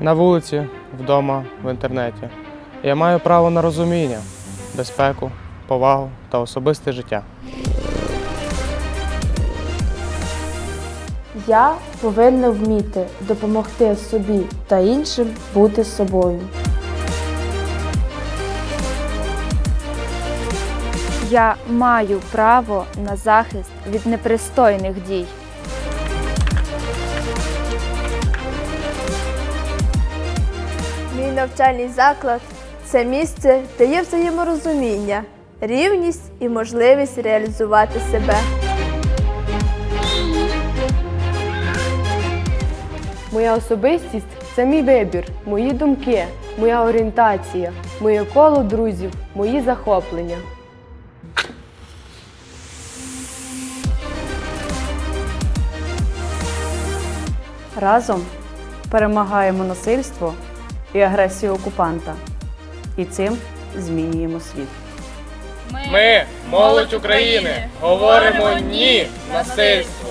На вулиці, вдома, в інтернеті. Я маю право на розуміння, безпеку, повагу та особисте життя. Я повинна вміти допомогти собі та іншим бути собою. Я маю право на захист від непристойних дій. Мій навчальний заклад це місце, де є взаєморозуміння, рівність і можливість реалізувати себе. Моя особистість це мій вибір, мої думки, моя орієнтація, моє коло друзів, мої захоплення. Разом перемагаємо насильство і агресію окупанта. І цим змінюємо світ. Ми, молодь України, говоримо ні насильству.